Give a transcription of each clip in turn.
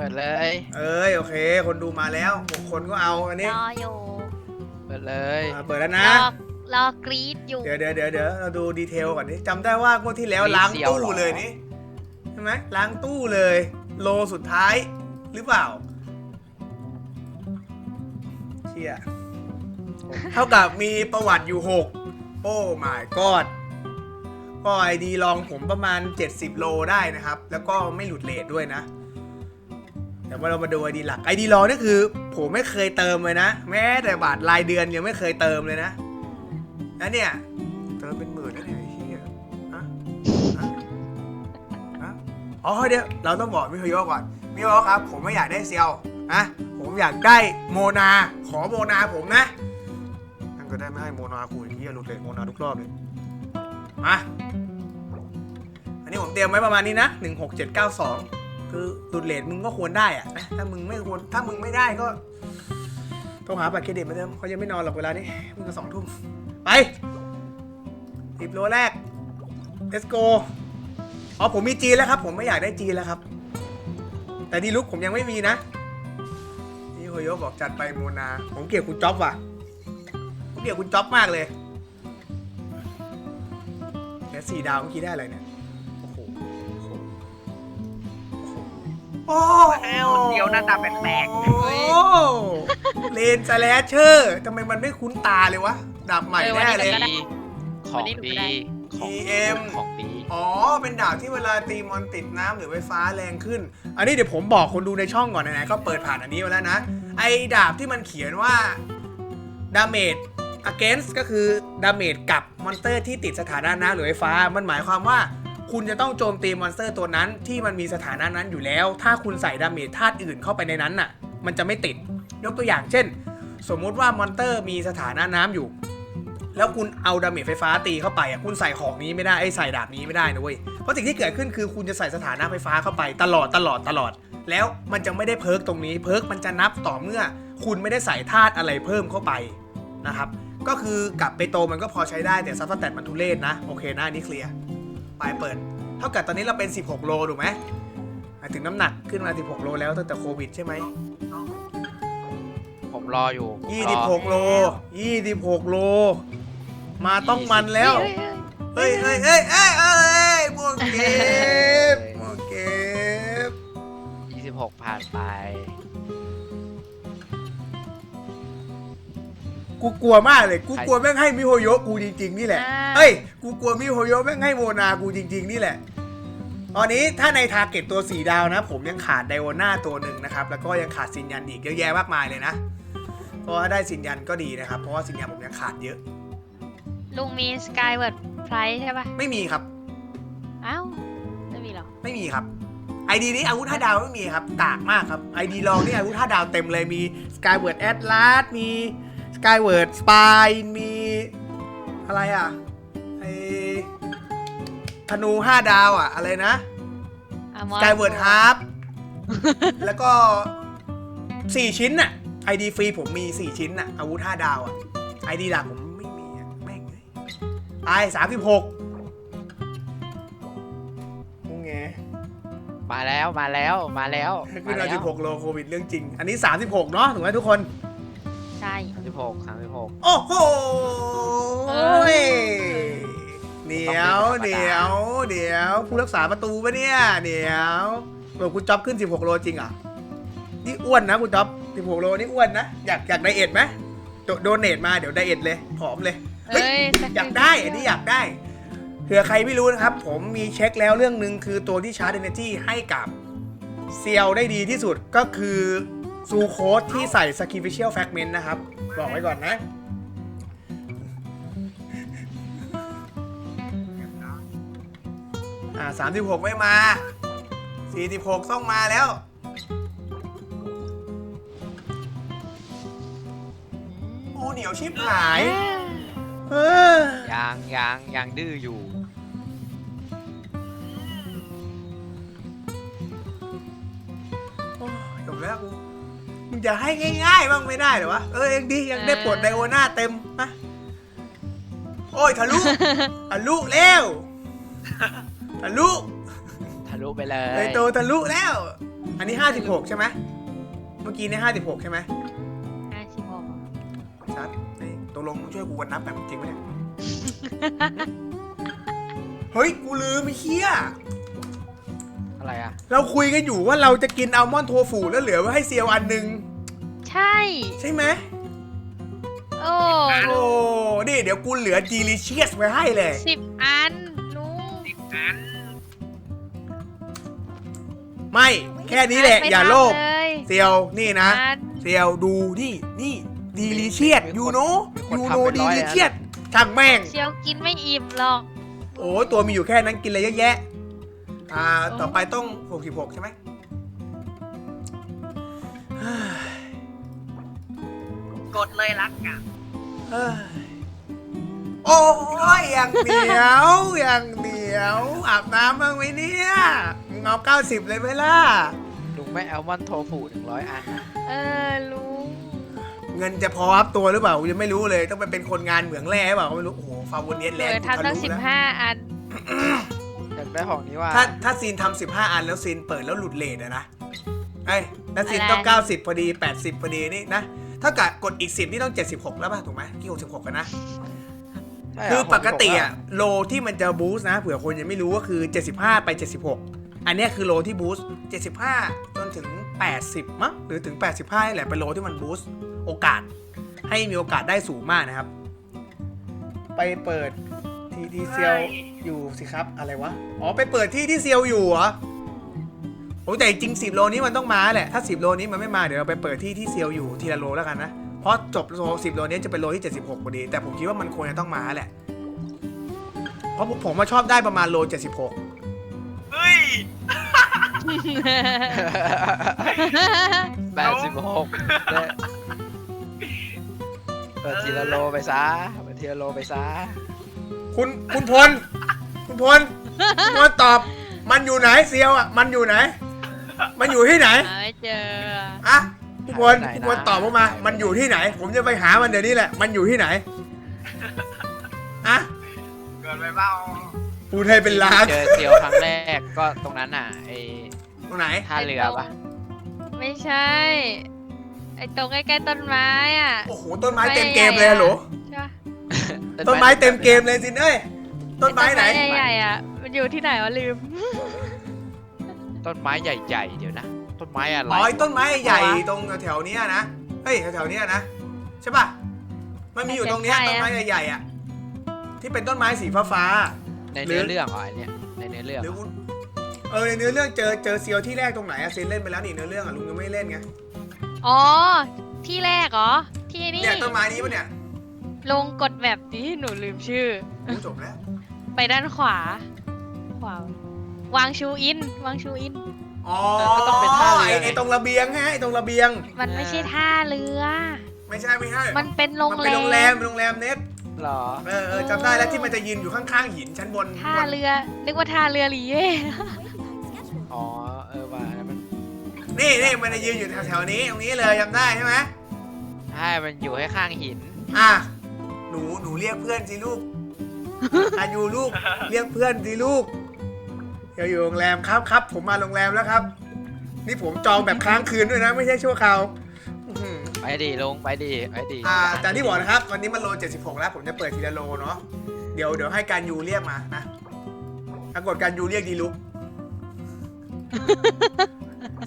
ปิดเลย เอ้ยโอเค คนดูมาแล้วหกคนก็เอาอันนี้รออยู่เปิดเลยอ่าเปิดแล้วรนะ อรอกรีดอยู่ เดี๋ยวเดี๋ยวเดี๋ยวเดี๋ยวเราดูดีเทลก่อนนี่จำได้ว่างวดที่แล้วล้างตู้เลยนี่ใช่ไหมล้างตู้เลย โลสุดท้ายหรือเปล่าเชี่ยเท่ากับมีประวัติอยู่6โอ้ my god ก็ไอดีลองผมประมาณ 70 โลได้นะครับ แล้วก็ไม่หลุดเลทด้วยนะ แต่ว่าเรามาดูไอดีหลักไอดีลองนี่คือ ผมไม่เคยเติมเลยนะ แม้แต่บาทรายเดือนยังไม่เคยเติมเลยนะแล้วเนี่ยเติมเป็นหมื่นแล้วเนี่ยไอ้เหี้ยอะอะอะอ๋อเดี๋ยวเราต้องบอกมิโฮโยะก่อนมิโฮโยะครับ ผมไม่อยากได้เซียวนะผมอยากได้โมนา ขอโมนาผมนะนั่นก็ได้ไม่ให้โมนาคุยที่จะหลุดเลยโมนาทุกรอบเลยมาอันนี้ผมเตรียมไว้ประมาณนี้นะหนึ่งหกเจ็ดเก้าสอง คือหลุดเลทมึงก็ควรได้อะถ้ามึงไม่ควรถ้ามึงไม่ได้ก็โทรหาบัตรเครดิตมาเดิมเขายังไม่นอนหรอกเวลานี้มึงก็สองทุ่มไปสิบโลแรก let's go อ๋อผมมีจีนแล้วครับ ผมไม่อยากได้จีนแล้วครับ แต่ดีลุกผมยังไม่มีนะนี่โฮโยบอกจัดไปโมนา ผมเกลียดคุณจ๊อบว่ะผมเกลียดคุณจ๊อบมากเลยแค่สี่ดาวเมื่อกี้ได้อะไรเนี่ย โอ้โหเอ้าเดี๋ยวหน้าตาแปลกโอ้โหเลนสแลชเชอร์ทำไมมันไม่คุ้นตาเลยวะดาบใหม่แน่เลยดีของดีของ EM ของดีอ๋อ เป็นดาบที่เวลาตีมอนติดน้ำหรือไฟฟ้าแรงขึ้น อันนี้เดี๋ยวผมบอกคนดูในช่องก่อนไหนๆก็เปิดผ่านอันนี้มาแล้วนะ ไอ้ดาบที่มันเขียนว่า damage against ก็คือ damage กับมอนสเตอร์ที่ติดสถานะน้ำหรือไฟฟ้า มันหมายความว่า คุณจะต้องโจมตีมอนสเตอร์ตัวนั้นที่มันมีสถานะนั้นอยู่แล้ว ถ้าคุณใส่ดาเมจธาตุอื่นเข้าไปในนั้นน่ะ มันจะไม่ติด ยกตัวอย่างเช่น สมมุติว่ามอนสเตอร์มีสถานะน้ำอยู่ แล้วคุณเอาดาเมจไฟฟ้าตีเข้าไปอะคุณใส่ของนี้ไม่ได้ไอ้ใส่ดาบนี้ไม่ได้นะเว้ย เพราะสิ่งที่เกิดขึ้นคือคุณจะใส่สถานะไฟฟ้าเข้าไปตลอดตลอดตลอด แล้วมันจะไม่ได้เพิร์กตรงนี้ เพิร์กมันจะนับต่อเมื่อ คุณไม่ได้ใส่ธาตุอะไรเพิ่มเข้าไปนะครับ ก็คือกลับไปโตมันก็พอใช้ได้แต่ซับสแตมันทุเรศนะโอเคนะนี่เคลียร์ ไปเปิด เท่ากับตอนนี้เราเป็น 16 โลถูกไหมหมายถึงน้ำหนักขึ้นมา 16 โลแล้วตั้งแต่โควิดใช่ไหมผมรออยู่ผมรอ26 โล 26 โล มาต้องมันแล้วเฮ้ยเฮ้ยเฮ้ยเฮ้ยเฮ้ยเฮ้ยเฮ้ยบวกเก็บบวกเก็บ26 ผ่านไป กูกลัวมากเลย กูกลัวแม่งให้มิโฮโยะกูจริง ๆ นี่แหละเฮ้ย กูกลัวมิโฮโยะแม่งให้โมนากูจริง ๆ นี่แหละ ตอนนี้ถ้าในทาร์เก็ตตัว 4 ดาวนะ ผมยังขาดไดโอน่าตัวหนึ่งนะครับ แล้วก็ยังขาดซินยันอีกเยอะแยะมากมายเลยนะ ก็ถ้าได้ซินยันก็ดีนะครับ เพราะว่าซินยันผมยังขาดเยอะ ลุงมีสกายเวิร์ดไพรส์ใช่ปะไม่มีครับ อ้าวไม่มีหรอ ไม่มีครับไอดีนี้อาวุธ5ดาวไม่มีครับกากมากครับไอดีลองนี่อาวุธ5ดาวเต็มเลยมี Skyward Atlas มี Skyward Spy มีอะไรอะไอธนู5ดาวอะ อะไรนะ Skyward Harp แล้วก็4ชิ้นน่ะไอดีฟรีผมมี4ชิ้นน่ะ อาวุธ5ดาวอะไอดีหลักผมไม่มีอะแม่งเลยไป36งงแงมาแล้วมาแล้วมาแล้วขึ้มานแล้มาว16โลโควิดเรื่องจริง อันนี้36เนาะถูกไหมทุกคน ใช่ 36 36โอ้โหเอ้ยเหนียวเหนียวเดี๋ยวผู้รักษาประตูปะเนี่ยเดี๋ยวโหคุณจ๊อบขึ้น 16 โลจริงเหรอะนี่อ้วนนะคุณจ๊อบ 16 โลนี่อ้วนนะ อยากอยากไดเอทไหมโดโดเนทมาเดี๋ยวไดเอทเลยผอมเลยเฮ้ยเอ้ยอยากได้อันนี้อยากได้เผื่อใครไม่รู้นะครับ ผมมีเช็คแล้วเรื่องหนึ่งคือตัวที่ชาร์จ Energy ให้กับเซียวได้ดีที่สุดก็คือ ซูโค้ดที่ใส่ Sacrificial Fragment นะครับ บอกไว้ก่อนนะ อ่าสามสิบหกไม่มาสี่สิบหกต้องมาแล้วโอ้เหนียวชิบหาย เออยางยางยางดื้ออยู่ จะให้ง่ายๆบ้างไม่ได้เหรอวะ เออเองดียังได้ปลดไดโอน่าเต็มนะโอ้ยทะลุทะลุแล้วทะลุทะลุไปเลไอยโตทะลุแล้ว อันนี้ห้าสิบหกใช่ไหมเมื่อกี้เนี่ยห้าสิบหกใช่ไหมห้าสิบหกชัดนี่ตกลงมึงช่วยกูกันนับแบบจริงไหมเนี่ยเฮ้ย กูลืมไอ้เหี้ยอะไรอะเราคุยกันอยู่ว่าเราจะกินอัลมอนด์โทฟูแล้วเหลือไว้ให้เซียวอันหนึ่ง ใช่ ใช่ไหมโอ้โอ้นี่เดี๋ยวกูเหลือ delicious ไว้ให้เลย สิบอันลุงสิบอันไม่แค่นี้แหละไม่อย่าทำโลภเลยเซียวนี่นะ อัน เซียวดูนี่นี่ delicious มีคน you know มีคน you ทำ know เป็นร้อยอัน delicious ช่างแม่ง เชียวกินไม่อิ่มหรอก โอ้ยตัวมีอยู่แค่นั้นกินอะไรเยอะแยะ อ่า ต่อไปต้อง 66 ใช่ไหม กดเลยรักอะเฮ้ยโอ้ยอย่างเดียวอย่างเดียวอาบน้ำบ้างไหมเนี่ยมึงเอา90เลยไหมล่ะ ลุงไม่แอลมอนโทฟูหนึ่งร้อยอันนะเออลุงเงินจะพออัพตัวหรือเปล่ากูยังไม่รู้เลย ต้องไปเป็นคนงานเหมืองแร่หรือเปล่าก็ไม่รู้ โอ้โหฟาวนเนียนเอแลนอด์ทำตั้งกูสิบทะลุแล้วห้าอัน อยากได้ของนี้ว่าถ้าถ้าซีนทำ15อันแล้วซีนเปิดแล้วหลุดเลทอะนะไอ้ยแล้วซีนอะไรต้อง90พอดี80พอดีนี่นะ ถ้ากับกดอีก 10 นี่ต้อง 76 แล้วป่ะ ถูกไหมกี่66กันนะ ใช่เหรคือปกติผมบอะโลที่มันจะบูสต์นะเผื่อคนยังไม่รู้ก็คือ 75 ไป 76 อันเนี้ยคือโลที่บูสต์75 จนถึง 80 มั้งหรือถึง 85นี่แหละเป็นโลที่มันบูสต์โอกาส ให้มีโอกาสได้สูงมากนะครับ ไปเปิดที่ที่เซียวอยู่สิครับอะไรวะ อ๋อไปเปิดที่ที่เซียวอยู่เหรอ โอ้แต่จริง 10 โลนี้มันต้องมาแหละ ถ้า 10 โลนี้มันไม่มา เดี๋ยวเราไปเปิดที่ที่เซียวอยู่ทีละโลแล้วกันนะ เพราะจบโล10 โลนี้จะเป็นโลที่ 76พอดี แต่ผมคิดว่ามันควรจะต้องมาแหละ เพราะผมมาชอบได้ประมาณโล 76 เฮ้ย แปดสิบหกเปิดทีละโลไปซะเปิดทีละโลไปซะคุณคุณพล คุณพลคุณพลตอบ มันอยู่ไหนเซียวอะ มันอยู่ไหน มันอยู่ที่ไหนหาไม่เจออะคุณพลคุณพลตอบผมมา มันอยู่ที่ไหน ผมจะไปหามันเดี๋ยวนี้แหละ มันอยู่ที่ไหนอะเกินไปเปล่าปูไทยเป็นล้านเจอเซียวครั้งแรกก็ตรงนั้นน่ะไอตรงไหนท่าเรือปะไม่ใช่ ไอ้ตรงใกล้ๆต้นไม้อะ โอ้โหต้นไม้เต็มเกมเลยฮัลโหลใช่ปะต้นไม้เต็มเกมเลยสินเอ้ยต้นไม้ไหนต้ใหญ่ๆอะ มันอยู่ที่ไหนวะลืม ต้นไม้ใหญ่ๆ เดี๋ยวนะ ต้นไม้อะไร อ๋อไอ้ต้นไม้ใหญ่ตรงแถวๆเนี้ยนะเฮ้ยแถวๆเนี้ยนะใช่ป่ะมันมีอยู่ตรงเนี้ยใช่ต้นอะไม้ใหญ่ๆอะที่เป็นต้นไม้สีฟ้าในเนื้อเรื่องเหรอไอเนี่ยในเนื้อเรื่องๆหเหรืรออคุณเออในเนื้อเรื่องเจอเจอเซียวที่แรกตรงไหนอะซีนเล่นไปแล้วนี่เนื้อเรื่องอะลุงยังไม่ได้เล่นไงอ๋อ ที่แรกเหรอ ที่นี่ เนี่ยต้นไม้นี้ปะเนี่ยลงกดแบบนี้หนูลืมชื่อ รู้จบแล้ว ไปด้านขวา ขวา วางชูอิน วางชูอิน อ๋อก็ต้องเป็นท่าเรือไอ้ไงไอ้ตรงระเบียงฮะไอ้ตรงระเบียง มันไม่ใช่ท่าเรือ ไม่ใช่ไม่ใช่มันเป็นโรงมันแรเป็นมโรงแรมเป็นโรงแรมเน็ตเหรอ เออเออจำได้แล้วที่มันจะยืนอยู่ข้างๆหินชั้นบนท่าเรือ นึกว่าท่าเรือหลีเย่อ๋อ เออว่าแล้วมันนี่นี่มันจะยืนอยู่แถวๆนี้ตรงนี้เลยจำได้ใช่ไหมใช่มันอยู่ให้ข้างหิน อะหนูหนูเรียกเพื่อนสิลูกอายุลูกเรียกเพื่อนสิลูก เดี๋ยวอยู่โรงแรมครับครับ ผมมาโรงแรมแล้วครับ นี่ผมจองแบบค้างคืนด้วยนะ ไม่ใช่ชั่วคราวอื้อหือไปดิลงไปดิไปดิอ่าแต่ที่บอกนะครับ วันนี้มันโล76 แล้ว ผมจะเปิดทีละโลเนาะเดี๋ยวเดี๋ยวให้การยูเรียกมานะปรากฏการยูเรียกดีลุก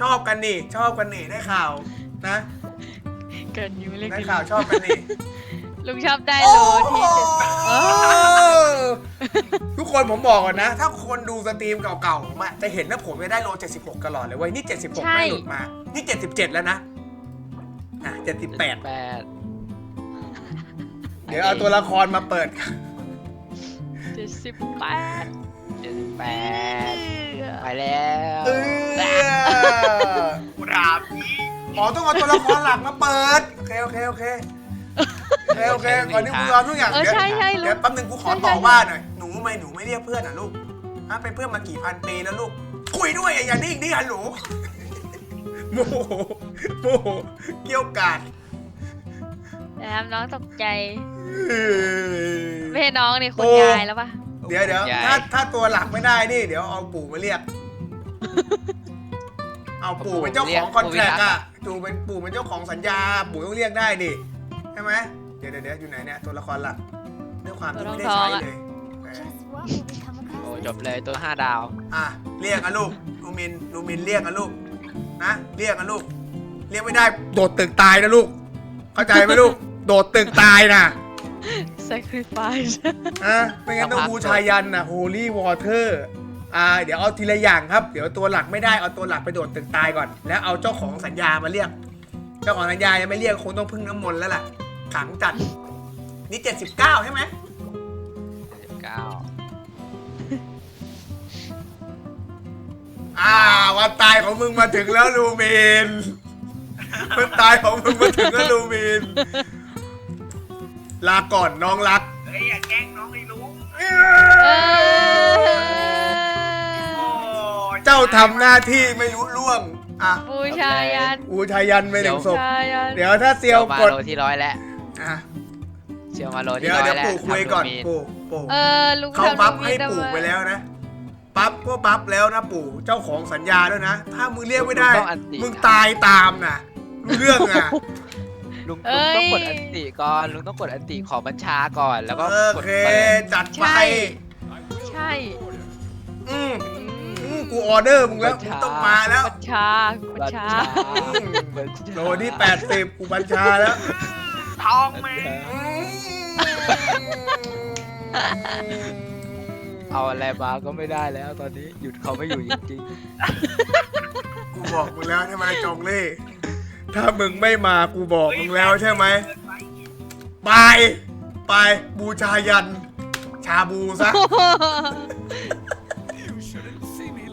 ชอบกันนี่ ชอบกันนี่ได้ข่าวนะ เกินอยู่เรียกได้ดิข่าวชอบกันนี่ ลุงชอบได้โลที่เจ็ดโอ้ทุกคนผมบอกก่อนนะ ถ้าคนดูสตรีมเก่าๆผมอะจะเห็นว่าผมจะได้โล 76ตลอดเลยเว้ย นี่ 76 ไม่หลุดมา นี่ 77 แล้วนะ อะ 78 แปดเดี๋ยวเอาตัวละครมาเปิด เจ็ดสิบแปดเจ็ดสิบแปดไปแล้วเออกูถามพี่อ๋อต้องเอาตัวละครหลักมาเปิด โอเค โอเค โอเคโอเคโอเคก่อนที่กูยอมทุกอย่างเออเดี๋ยวใช่ใช่ลุเดี๋ยวงแป๊บนึงกูขอต่อว่าหน่อยหนูทำไมหนูไม่เรียกเพื่อนอะลูกฮะเป็นเพื่อนมากี่พันปีแล้วลูก คุยด้วยอย่านิ่งดิฮัลโหลโมโหโมโหเกี่ยวกาดแต่ทำน้องตกใจเออไม่ใช่น้องนี่คุณโอ้ยายแล้วปะเดี๋ยวเดี๋ยวถ้าถ้าตัวหลักไม่ได้นี่เดี๋ยวเอาปู่มาเรียก เอาปู่เป็นเจ้าของคอนแทคอะปู่เป็นปู่เป็นเจ้าของสัญญา ปู่ต้องเรียกได้ดิใช่ไหม เดี๋ยวเดี๋ยวเดี๋ยวอยู่ไหนเนี่ยตัวละครหลักด้วยความที่ไม่ได้ใช้เลยเออ Just what will we come โอ้ across จบ this เลยตัวห้าดาว อะเรียกอะลูกลูมินลูมินเรียกอะลูกนะเรียกอะลูก เรียกไม่ได้โดดตึกตายนะลูก เข้าใจไหมลูก โดดตึกตายนะ sacrifice อะไม่งั้นต้องบูชายันนะ holy water อ่าเดี๋ยวเอาทีละอย่างครับ เดี๋ยวตัวหลักไม่ได้เอาตัวหลักไปโดดตึกตายก่อน แล้วเอาเจ้าของสัญญามาเรียก เจ้าของสัญญายังไม่เรียกคงต้องพึ่งน้ำมนต์แล้วล่ะ ขังจัด นี่เจ็ดสิบเก้าใช่ไหมเก้าอ่าวันตายของมึงมาถึงแล้วลูมินวันตายของมึงมาถึงแล้วลูมิน ลาก่อนน้องรัก เฮ้ยอย่าแกล้งน้องไอ้ลุงเอโอ้อเจ้าทำหน้าที่ไม่รู้ล่วง อะบูชายัน อูชายันไปหนึ่งศบูพชายันเดี๋ยวถ้าเซีเซียยววมากด โลที่ร้อยแล้ว อะเซียวมาโลที่เดี๋ยวร้อยเดี๋ยวแล้วปู่คุยก่อนทำโดมีปู่ปู่เออลุงเขาทำบัฟลุงให้มีปู่ทำไปแล้วนะปั๊บก็ปั๊บแล้วนะปู่เจ้าของสัญญาด้วยนะ ถ้ามึงเรียกไม่ได้ต้องอันติมึงตายตามนะรู้เรื่องอะลุงลุงต้องกดอันติก่อนลุงต้องกดอันติขอบัญชาก่อนแล้วก็โอกดเคไปจัดไปใช่ใช่อืมอืมกูออเดอร์มึงแล้วมึงต้องมาแล้วบัญชาบัญชาบัญชาโลที่แปดสิบกูบัญชาแล้วท องแม่อืมเอาอะไรมาก็ไม่ได้แล้ว ตอนนี้หยุดเขาไม่อยู่จริงกูบอกมึงแล้วใช่ไหมจงเล่ถ้ามึงไม่มากูบอกมึงแล้วใช่ไหมไปไปบูชายัน ชาบูซะ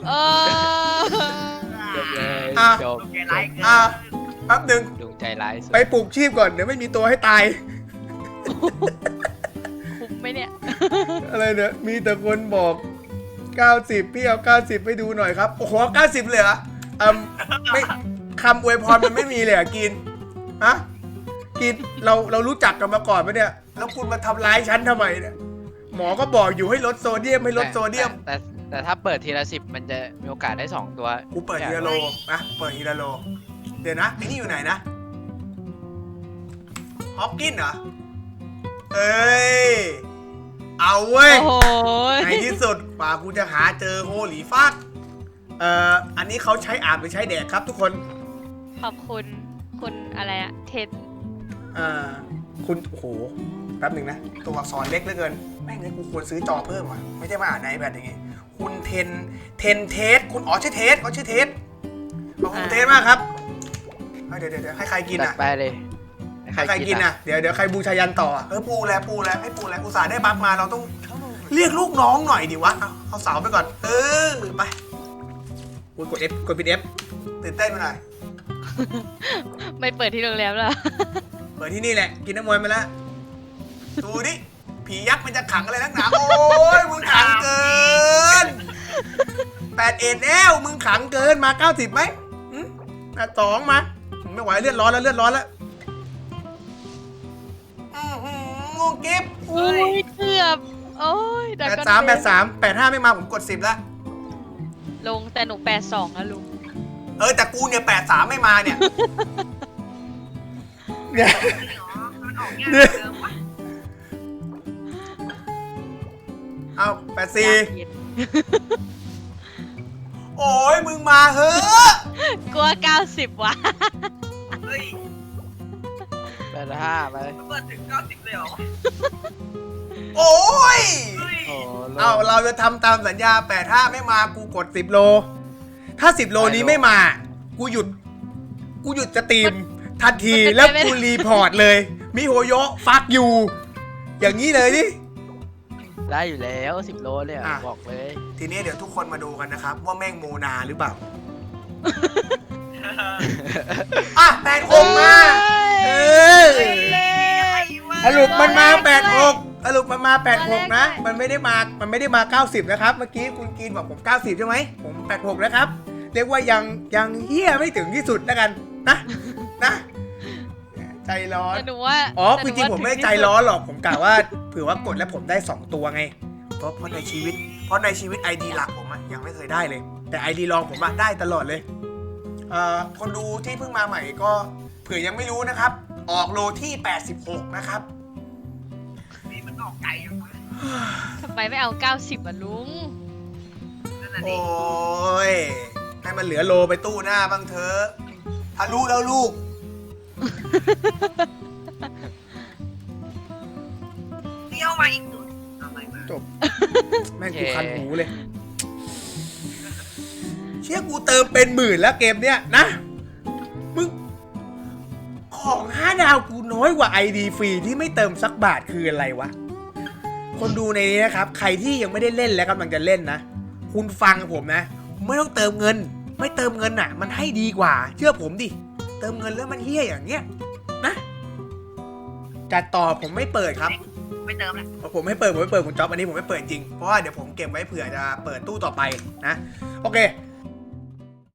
เออๆจบเลยอะจบโอเคไลค์เกินอะแป๊บหนึ่งลุง ใจร้ายสุดไปปลูกชีพก่อนเดี๋ยวไม่มีตัวให้ตาย คุ้มไหมเนี่ย อะไรเนี่ยมีแต่คนบอก 90 พี่เอา 90 ไปดูหน่อยครับโอ้โห90 เลยเหรออืมไม่คำอวยพรมันไม่มีเลยเหรอะกินฮะกินเราเรารู้จักกันมาก่อนไหมเนี่ยแล้วคุณมาทำร้ายฉันทำไมเนี่ยหมอก็บอกอยู่ให้ลดโซเดียมให้ลดโซเดียม แต่แต่แต่ถ้าเปิดทีละสิบมันจะมีโอกาสได้สองตัว กูเปิดฮีโร่นะเปิดฮีโร่เดี๋ยวนะไอ้นี่อยู่ไหนนะ ฮอปกินเหรอ เอ้ย เอาเว้ย โอ้โหในที่สุดกว่ากูจะหาเจอโฮหลีฟักเอ่อ อันนี้เขาใช้อาบหรือใช้แดกครับทุกคน ขอบคุณ คุณอะไรอะเทนอ่าคุณ โอ้โห แป๊บหนึ่งนะ ตัวอักษรเล็กเหลือเกิน แม่งเลยกูควรซื้อจอเพิ่มว่ะ ไม่ใช่มาอ่านในแบบอย่างงี้ คุณเทน เทนเทส คุณอ๋อชื่อเทสเขาชื่อเทสขอบคุณคุณเทสมากครับเอ้ยเดี๋ยวเดี๋ยวเดี๋ยวให้ใครกินจัดอะ ไปเลย ให้ใครกินอะ เดี๋ยวเดี๋ยวใครบูชายันต่ออะเออปูแล้วปูแล้วให้ปูแล้วอุตส่าห์ได้บัฟมาเราต้อง เรียกลูกน้องหน่อยดิวะ เอาเอาเสาไปก่อน เออไปอุ๊ยกด F กดปิด F ตื่นเต้นไปหน่อย ไม่เปิดที่โรงแรมแล้ว เปิดที่นี่แหละ กินน้ำมวยมาแล้วดูดิผียักษ์มันจะขังอะไรนักหนา โอ้ยมึงขังเกินแปดเอ็ดแล้วมึงขังเกินมาเก้าสิบไหมอืมแปดสองมาไม่ไหวเลือดร้อนแล้วเลือดร้อนแล้ว งูกิฟอุ้ยเกือบโอ้ยแปแต่ดก็สามแปดสามแปดห้าไม่มาผมกดสิบละลงแต่หนูแปดสองนะลุงเออแต่กูเนี่ยแปดสามไม่มาเนี่ยเนี่ยมันออกยากเกินวะเอาแปดสี่อยากกินโอ้ยมึงมาเฮ้อะกลัวเก้าสิบว่ะเฮ้ย แปดห้าไปมันเปิดถึงเก้าสิบเลยเหรอโอ้ย เฮ้ยโอ้โหเอาเราจะทำตามสัญญาแปดห้าไม่มากูกดสิบโล ถ้าสิบโลนี้ไม่มา กูหยุด กูหยุดจะตีม ทันทีมันเป็นไปแล้วไม่ได้ กูรีพอร์ตเลย มิโฮโยะฟักยูอย่างนี้เลยดิ ได้อยู่แล้วสิบโลเนี่ยอะ บอกเลยทีนี้เดี๋ยวทุกคนมาดูกันนะครับ ว่าแม่งโมนาหรือเปล่า อะแปดหกมาเออ สรุปมันมาแปดหกสรุปมันมาแปดหกนะ มันไม่ได้มา มันไม่ได้มาเก้าสิบนะครับ เมื่อกี้คุณกินบอกผมเก้าสิบใช่ไหม ผมแปดหกนะครับ เรียกว่ายังยังเฮี้ยไม่ถึงที่สุดแล้วกัน นะ นะ ใจร้อน แต่หนูว่าอ๋อแต่หจนูริงว่าๆผมไม่ได้ถึใจที่สุดร้อนหรอก ผมกะว่าเผื่อว่ากดแล้วผมได้2ตัวไง เพราะเพราะในชีวิต เพราะในชีวิตไอดีหลักผมอะยังไม่เคยได้เลย แต่ไอดีรองผมอะได้ตลอดเลย เอ่อ คนดูที่เพิ่งมาใหม่ก็เผื่อยังไม่รู้นะครับ ออกโลที่ 86 นะครับ ทำไมไม่เอา90อะลุง นั่นน่ะโอดิ้ยให้มันเหลือโลไปตู้หน้าบ้างเถอะทะลุแล้วลูกเลี้ยวมาอีกตัวอะไรมาจบ แม่งกูคันหูเลย เชื่อกูเติมเป็นหมื่นแล้วเกมเนี้ยนะ มึง ของห้าดาวกูน้อยกว่าไอดีฟรีที่ไม่เติมสักบาทคืออะไรวะ คนดูในนี้นะครับ ใครที่ยังไม่ได้เล่นและกำลังจะเล่นนะ คุณฟังผมนะ ไม่ต้องเติมเงิน ไม่เติมเงินอะ มันให้ดีกว่า เชื่อผมดิ เติมเงินแล้วมันเฮี้ยอย่างเงี้ยนะจัดต่อผมไม่เปิดครับ ไม่เติมละผมไม่เปิดผมไม่เปิดคุณจ๊อบอันนี้ผมไม่เปิดจริง เพราะว่าเดี๋ยวผมเก็บไว้เผื่อจะเปิดตู้ต่อไปนะ โอเค